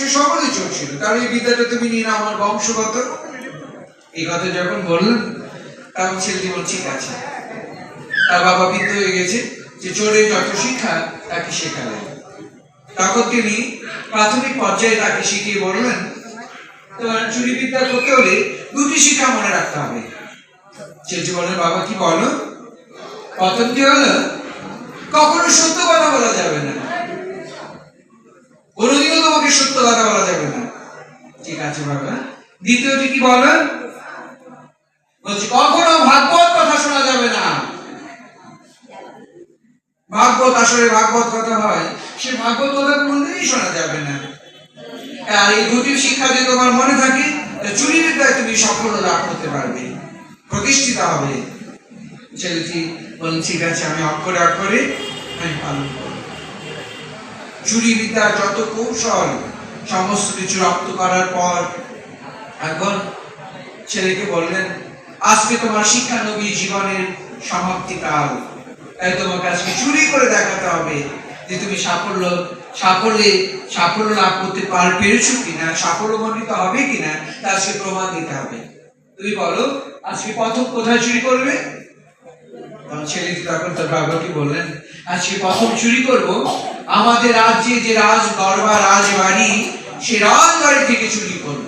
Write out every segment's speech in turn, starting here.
বলছে সকলে চোর ছিল তাহলে এই বিদ্যাটা তুমি নিয়ে নাও আমার বংশগত। এই কথা যখন বললেন তখন ছেলেটি বল ঠিক আছে। তার বাবা বিদ্য হয়ে গেছে যে চোরের যত শিক্ষা, তাকে শেখালেন। তখন তিনি প্রাথমিক পর্যায়ে তাকে শিখিয়ে বললেন, তোমার চুরি বিদ্যা করতে হলে দুটি শিক্ষা মনে রাখতে হবে। ছেলেটি বলেন বাবা, কি বলো? প্রথম কি হলো, কখনো সত্য কথা বলা যাবে না। কোনোদিনও তোমাকে সত্য কথা বলা যাবে না। ঠিক আছে, বাবা। দ্বিতীয়টি কি বলো? বলছি, কখনো ভাগবত কথা শোনা যাবে না। ভাগবত আসলে ভাগবত কথা হয়, সে ভাগবত কথা কোনদিনই শোনা যাবে না। আর এই দুটি শিক্ষা যদি তোমার মনে থাকে চুরি বিদ্যায় তুমি সফল লাভ করতে পারবে, প্রতিষ্ঠিত হবে। ছেলেটি বলেন ঠিক আছে, আমি অক্ষরে অক্ষরে আমি পালন করব। চুরি বিদ্যার যত কৌশল, সমস্ত কিছু রপ্ত করার পর এখন ছেলেকে বললেন, আজকে তোমার শিক্ষানবী জীবনের সমাপ্তি কাল। তাই তোমাকে আজকে চুরি করে দেখাতে হবে যে তুমি সাফল্য, সাফল্যে, সাফল্য লাভ করতে পার, পেরেছ কিনা সাফল্য মণ্ডিত হবে কিনা, তা আজকে প্রমাণ দিতে হবে। তুমি বলো, আজকে প্রথম কোথায় চুরি করবে? ছেলেটি তখন তার বাবাকে বললেন, আজকে প্রথম চুরি করব আমাদের রাজ্যে যে রাজ, দরবার, রাজবাড়ি, সে রাজবাড়ি থেকে চুরি করব।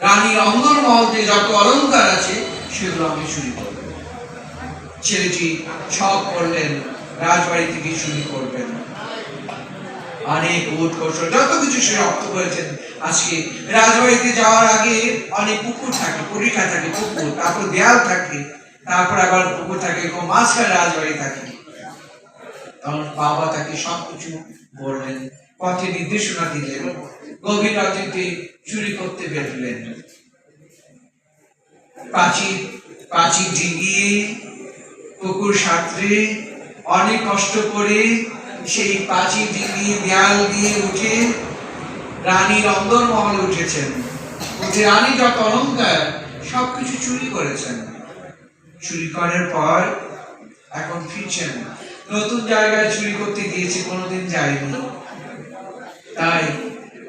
রানী অন্দর মহলে যত অলংকার আছে, সেগুলো আমি চুরি করব। ছেলেটি শখ করলেন, রাজবাড়ি থেকে চুরি করবেন। অনেক উট কৌশল, যত কিছু সে রপ্ত করেছেন, আজকে রাজবাড়িতে যাওয়ার আগে অনেক পুকুর থাকে, পরীক্ষা থাকে পুকুর, তারপর দেয়াল থাকে, তারপর আবার পুকুর থাকে মাঝখানে রাজবাড়ি থাকে। তখন বাবা তাকে সবকিছু বললেন, পথে নির্দেশনা দিলেন, গভীর রাত্রিতে চুরি করতে বেরলেন। পুকুর সাঁতরে, অনেক কষ্ট করে সেই দেয়াল দিয়ে উঠে রানীর অন্দর মহলে উঠেছেন। উঠে রানী যত অলঙ্কার সবকিছু চুরি করেছেন। চুরি করার পর এখন ফিরছেন। নতুন জায়গায় চুরি করতে গিয়েছে, কোনোদিন যায়নি তাই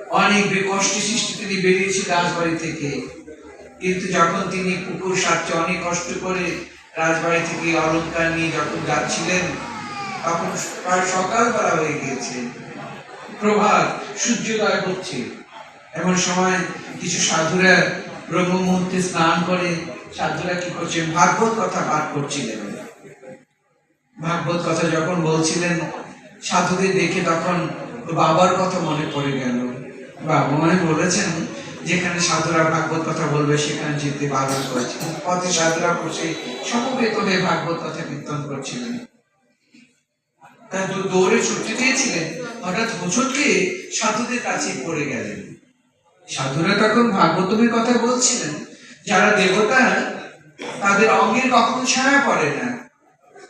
অনেক কষ্ট সৃষ্টি তিনি বেরিয়েছে রাজবাড়ি থেকে। কিন্তু যখন তিনি পুকুর সাথে অনেক কষ্ট করে রাজবাড়ি থেকে অলঙ্কার নিয়ে যখন যাচ্ছিলেন, তখন প্রায় সকালবেলা হয়ে গিয়েছে। প্রভাত সূর্যোদয় হচ্ছে। এমন সময় কিছু সাধুরা ব্রহ্ম মুহূর্তে স্নান করে। সাধুরা কি করছেন? ভাগবত কথা পাঠ করছিলেন। ভাগবত কথা যখন বলছিলেন, সাধুদের দেখে তখন বাবার কথা মনে পড়ে গেল। বাবা মানে বলেছেন, যেখানে সাধুরা ভাগবত কথা বলবে, সেখানে যেতে বারণ করেছেন পথে সাধুরা বসে সমবেত হয়ে ভাগবত কথা কীর্তন করছিলেন। দৌড়ে ছুটতে দিয়েছিলেন হঠাৎ হোঁচটকে সাধুদের কাছে পড়ে গেলেন। সাধুরা তখন ভাগবতমের কথা বলছিলেন, যারা দেবতা, তাদের অঙ্গের কখনো ছায়া পড়ে না।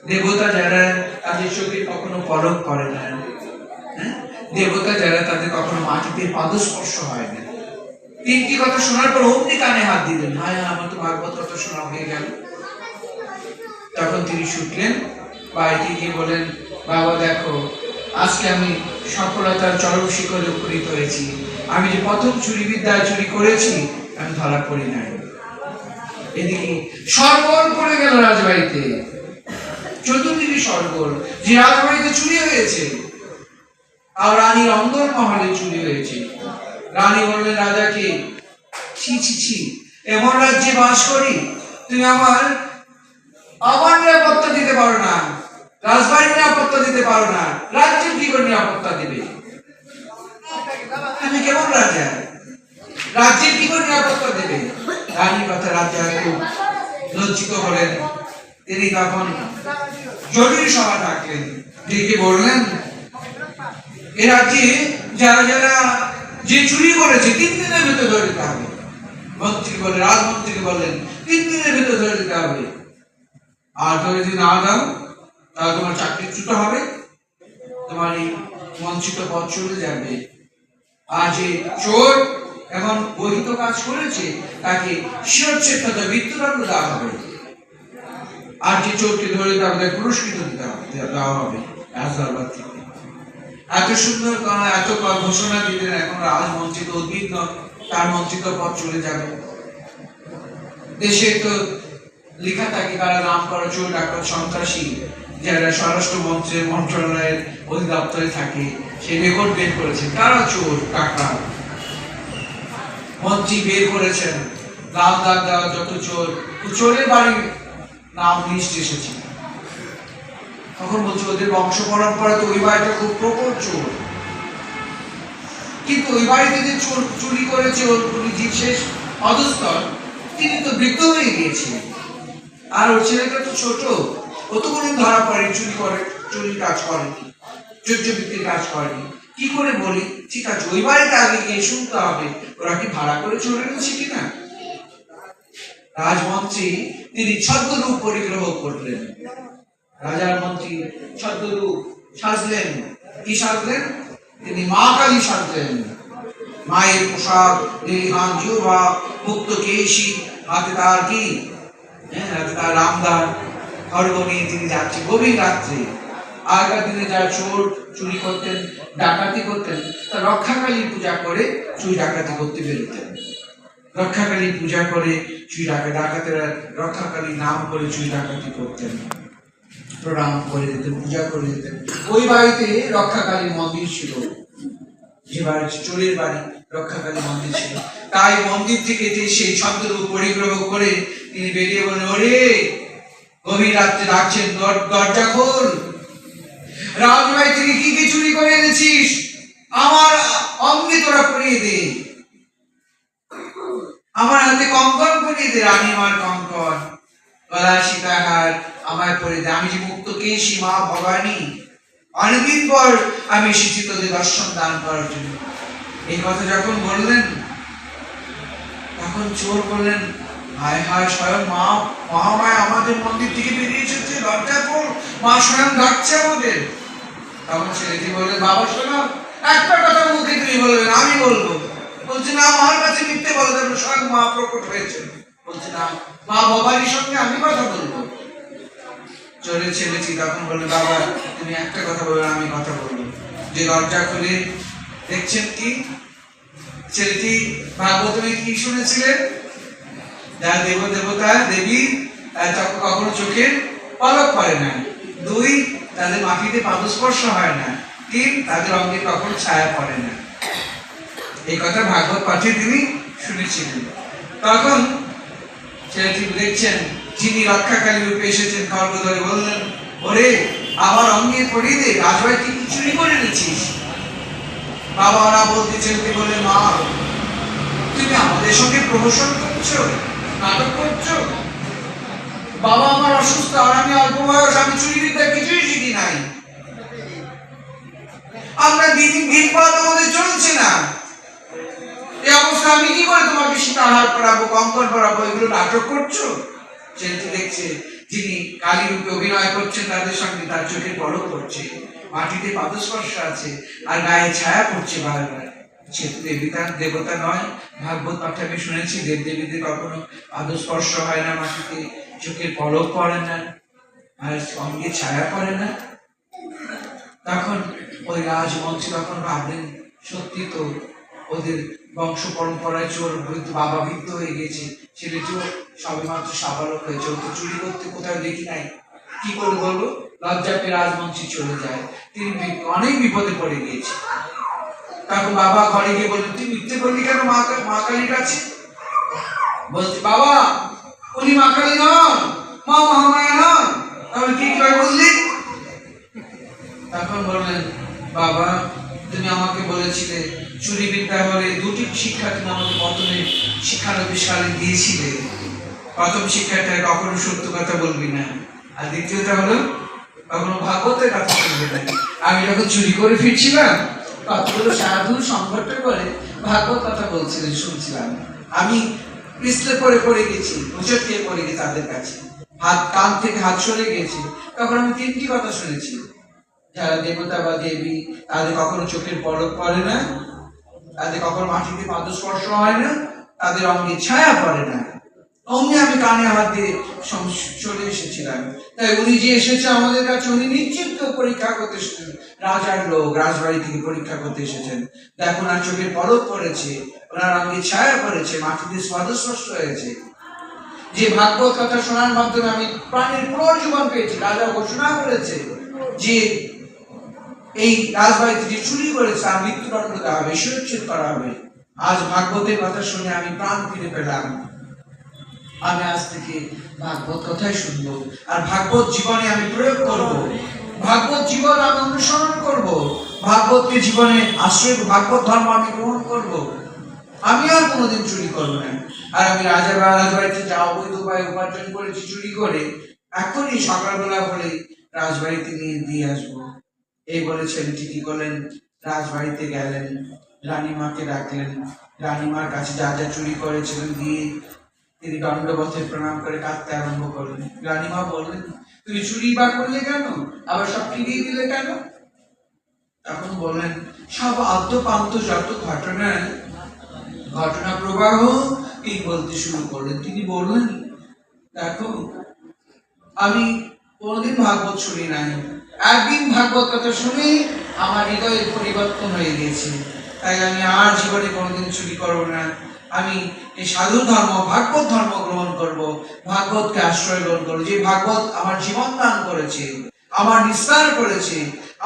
দেবতা যারা তাদের চোখে কখনো পলক পড়ে না। হ্যাঁ? দেবতা যারা তাদের কখনো মাটিতে পাদস্পর্শ হয় না। তিনটি কথা শোনার পর অমনি কানে হাত দিলেন। হায় আমার তো ভাগবত কথা শোনা হয়ে গেল। তখন তিনি ছুটলেন বাড়িতে গিয়ে বলেন বাবা, দেখো, আজকে আমি সফলতার চরম শিখরে উপনীত হয়েছি। আমি যে প্রথম চুরি বিদ্যায় চুরি করেছি, আমি ধরা পড়ি নাই। এদিকে সরগোল পড়ে গেল রাজবাড়িতে। চতুর্দিকে সরগোল যে রাজবাড়িতে চুরি হয়েছে। আর রানীর অন্দর মহলে চুরি হয়েছে। রানী বললেন রাজাকে ছি ছি ছি। এমন রাজ্যে বাস করি, তুমি আমার আমার নিরাপত্তা দিতে পারো না। রাজবাড়ির নিরাপত্তা দিতে পারো না। রাজ্যের কি করে নিরাপত্তা দিবে? আমি কেমন রাজা? রাজ্যের কি করে নিরাপত্তা দেবে? রানীর কথা রাজা খুব লজ্জিত হলেন তিনি তখন জরুরি সভা ডাকলেন। ডেকে বললেন, এ রাজ্যে যারা যারা যে চুরি করেছে, তিন দিনের ভেতর ধরে দিতে হবে। মন্ত্রী বলে রাজমন্ত্রীকে বললেন, তিন দিনের ভেতর ধরে দিতে হবে। আর ধরে যদি না দাও, তাহলে তোমার চাকরিচ্যুত হবে। তোমার এই মঞ্চিত পথ চলে যাবে। আর যে চোর এখন বহিত কাজ করেছে, তাকে শিরচ্ছেদ মৃত্যুদণ্ড দেওয়া হবে। আর চোরকে ধরে তাকে পুরস্কৃত দিতে হবে দেওয়া হবে রাজদরবার থেকে এত সুন্দর ক- এত ঘোষণা দিলেন, এখন রাজমন্ত্রী তো উদ্বিগ্ন তার মন্ত্রিত্ব পদ চলে যাবে। দেশে তো লেখা থাকে কারা নাম করা চোর, ডাকাত, সন্ত্রাসী, যারা স্বরাষ্ট্র মন্ত্রের মন্ত্রণালয়ের অধিদপ্তরে থাকে, সে রেকর্ড বের করেছে। কারা চোর টাকা মন্ত্রী বের করেছেন, লাল দাগ দেওয়া যত চোর চোরের বাড়ির নাম লিস্ট এসেছে। তখন বলছে, ওদের বংশ পরম্পরা তো ওই বাড়িটা খুব প্রবল চোর। কিন্তু ওই বাড়িতে যে চোর চুরি করেছে, ওর উনি শেষ অধস্তর তিনি তো বৃদ্ধ হয়ে গিয়েছিলেন। আর ওর ছেলেটা তো ছোট, ও তো কোনদিন ধরা পড়ে চুরি করে, চুরির কাজ করেনি কাজ করেনি। কি করে বলি? ঠিক আছে, ওই বাড়িতে আগে গিয়ে শুনতে হবে, ওরা কি ভাড়া করে চলে গেছে কিনা? রাজমন্ত্রী, তিনি ছদ্মরূপ পরিগ্রহ করলেন। রাজার মন্ত্রী ছদ্মরূপ সাজলেন, কি সাজলেন? তিনি মা কালী সাজলেন। মায়ের পোশাক নীলিহান জিহ্বা, মুক্ত কেশি, হাতে তার কি? হ্যাঁ তার রামদার খড়গ নিয়ে তিনি যাচ্ছে গভীর রাত্রে। আগেকার দিনে যারা চোর চুরি করতেন, ডাকাতি করতেন তা রক্ষাকালী পূজা করে চুরি ডাকাতি করতে বেরোতেন। রক্ষাকালী পূজা করে চুরি ডাকাতি ডাকাতেরা রক্ষাকালী নাম করে চুরি ডাকাতি করতেন। প্রণাম করে দিতেন, পূজা করে দিতেন। ওই বাড়িতে রক্ষাকালী মন্দির ছিল। যে বাড়ি চোরের বাড়ি রক্ষাকালী মন্দির ছিল। তাই মন্দির থেকে যে সেই ছন্দের পরিগ্রহ করে তিনি বেরিয়ে বলেন ওরে, গভীর রাত্রে ডাকছেন, দর- দরজা খোল। রাজভাই থেকে কি কি চুরি করে এনেছিস? আমার অঙ্গে তোরা পরিয়ে দে। আমার হাতে কঙ্কন পরিয়ে দে, রানী আমার কঙ্কন। গলা সীতাহার আমায় পরে দে। আমি যে মুক্ত কেশী মা ভবানী, অনেকদিন পর আমি এসেছি তোদের দর্শন দান করার জন্য। এই কথা যখন বললেন, তখন চোর বললেন, হায় হায়, স্বয়ং মা, মহামায় আমাদের মন্দির থেকে বেরিয়ে এসেছে দরজা খোল মা স্বয়ং ডাকছে আমাদের। তখন ছেলেটি বললেন, বাবা শোনো, একটা কথা মুখে তুমি বলবেন আমি বলব। বলছে, না আমার বলে দেবেন স্বয়ং মা প্রকট বলছে না মা বাবারই সঙ্গে আমি কথা বলব? ছেলেটি তখন বাবা, তুমি একটা কথা বলবে আমি কথা বলব। যে দরজা খুলে দেখছেন কি? ছেলেটি কি শুনেছিলেন যারা দেব, দেবতা, দেবী কখনো চোখের পলক করে না। দুই, তাদের মাটিতে পাদস্পর্শ হয় না। তিন, তাদের অঙ্গে কখনো ছায়া পড়ে না। এই কথা ভাগবত পাঠে তিনি শুনেছিলেন। তখন দেখছেন, যিনি রূপে এসেছেন খর্গ ধরে বললেন, ওরে, আমার অঙ্গে পড়িয়ে দে রাজভাই তুই চুরি করে বাবা বলতে বলে মা, তুমি আমাদের সঙ্গে করছ, নাটক করছ। বাবা আমার অসুস্থ, আর আমি অল্প বয়স, আমি চুরি বিদ্যা কিছুই শিখি নাই। আমরা দিন দিন পথ আমাদের চলছে না। এই অবস্থা আমি কি করে তোমাকে সীতা আহার করাবো, কঙ্কন করাবো, এগুলো নাটক করছ? ছেলেটি দেখছে যিনি কালী রূপে অভিনয় করছেন, তাদের সঙ্গে তার চোখে বড় করছে মাটিতে পাদস্পর্শ আছে, আর গায়ে ছায়া পড়ছে বারবার। দেবতা নয়, ভাগবত পাঠ আমি শুনেছি কখনো পাদস্পর্শ হয় না মাটিতে, চোখের পলক পড়ে না, আর অঙ্গে ছায়া পড়ে না। তখন ওই রাজমন্ত্রী তখন ভাবলেন, সত্যি তো ওদের বংশ পরম্পরায় চোর বাবা বৃদ্ধ হয়ে গেছে ছেলে চোর সবে মাত্র সাবালক হয়েছে ও তো চুরি করতে কোথাও দেখি নাই। কি করে বলব লজ্জা পেয়ে রাজমন্ত্রী চলে যায়। তিনি অনেক বিপদে পড়ে গিয়েছে। তখন বাবা ঘরে গিয়ে বললেন তুই মিথ্যে বললি কেন মা মা কালীর কাছে? বলছে, বাবা, উনি মা কালী নন, মা মহামায়া নন। তাহলে কি করে বললি? তখন বললেন, বাবা, তুমি আমাকে বলেছিলে চুরি বিদ্যা হলে দুটি শিক্ষা তুমি প্রথমে দিয়েছিলে। প্রথম শিক্ষাটা কখনো সত্য কথা বলবি না। আর দ্বিতীয়টা হলো, কখনো ভাগবতের কথা বলবি না। আমি যখন চুরি করে ফিরছিলাম, কতগুলো সাধু করে ভাগবত কথা শুনছিলাম। আমি পিছলে পড়ে পড়ে গেছি উচট খেয়ে পড়ে গেছি তাদের কাছে। হাত কান থেকে হাত সরে গেছে, তখন আমি তিনটি কথা শুনেছি। যারা দেবতা বা দেবী, তাদের কখনো চোখের পলক পড়ে না। তাদের কখনো মাটিতে পাদস্পর্শ হয় না, তাদের অঙ্গে ছায়া পড়ে না। অমনি আমি কানে হাত দিয়ে চলে এসেছিলাম। তাই উনি যে এসেছে আমাদের কাছে, উনি নিশ্চিত পরীক্ষা করতে এসেছেন। রাজার লোক রাজবাড়ি থেকে পরীক্ষা করতে এসেছেন। দেখুন আর চোখের পলক পড়েছে, ওনার অঙ্গে ছায়া পড়েছে, মাটিতে স্পষ্ট হয়েছে। যে ভাগবত কথা শোনার মাধ্যমে আমি প্রাণের পুনর্জীবন পেয়েছি রাজা ঘোষণা করেছে যে এই রাজবাড়িতে যে চুরি করেছে আর মৃত্যুদণ্ড দেওয়া হবে শিরোচ্ছেদ করা হবে। আজ ভাগবতের কথা শুনে আমি প্রাণ ফিরে পেলাম। আমি আজ থেকে ভাগবত কথাই শুনব। আর ভাগবত জীবনে আমি প্রয়োগ করব। ভাগবত জীবন আমি অনুসরণ করব। ভাগবতকে জীবনে আশ্রয়, ভাগবত ধর্ম আমি গ্রহণ করব। আমি আর কোনোদিন চুরি করব না। আর আমি রাজা বা রাজবাড়িতে যা অবৈধ উপায় উপার্জন করেছি চুরি করে। এখনই সকালবেলা বলে রাজবাড়িতে নিয়ে দিয়ে আসব। এই বলে ছেলেটি করলেন? রাজবাড়িতে গেলেন। রানীমাকে ডাকলেন। রানীমার কাছে যা যা চুরি করেছিলেন দিয়ে তিনি দণ্ডবধে প্রণাম করে কাঁদতে আরম্ভ করলেন। রানীমা বললেন, তুমি চুরি বা করলে কেন? আবার সব ফিরিয়ে দিলে কেন? তখন বললেন, সব আদ্যপান্ত যত ঘটনা ঘটনা প্রবাহ, এই বলতে শুরু করলেন। তিনি বললেন, দেখো, আমি কোনোদিন ভাগবত শুনি নাই। একদিন ভাগবত কথা শুনে আমার হৃদয়ের পরিবর্তন হয়ে গিয়েছে। তাই আমি আর জীবনে কোনোদিন চুরি করব না। আমি এই সাধু ধর্ম, ভাগবত ধর্ম গ্রহণ করব। ভাগবতকে আশ্রয় গ্রহণ করব। যে ভাগবত আমার জীবন দান করেছে, আমার নিস্তার করেছে,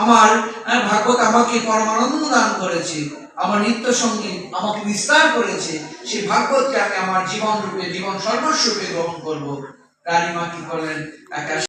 আমার ভাগবত আমাকে পরমানন্দ দান করেছে, আমার নিত্য সংগীত আমাকে বিস্তার করেছে, সেই ভাগবতকে আমি আমার জীবন রূপে, জীবন সর্বস্বরূপে গ্রহণ করব। রানীমা কি করলেন? একা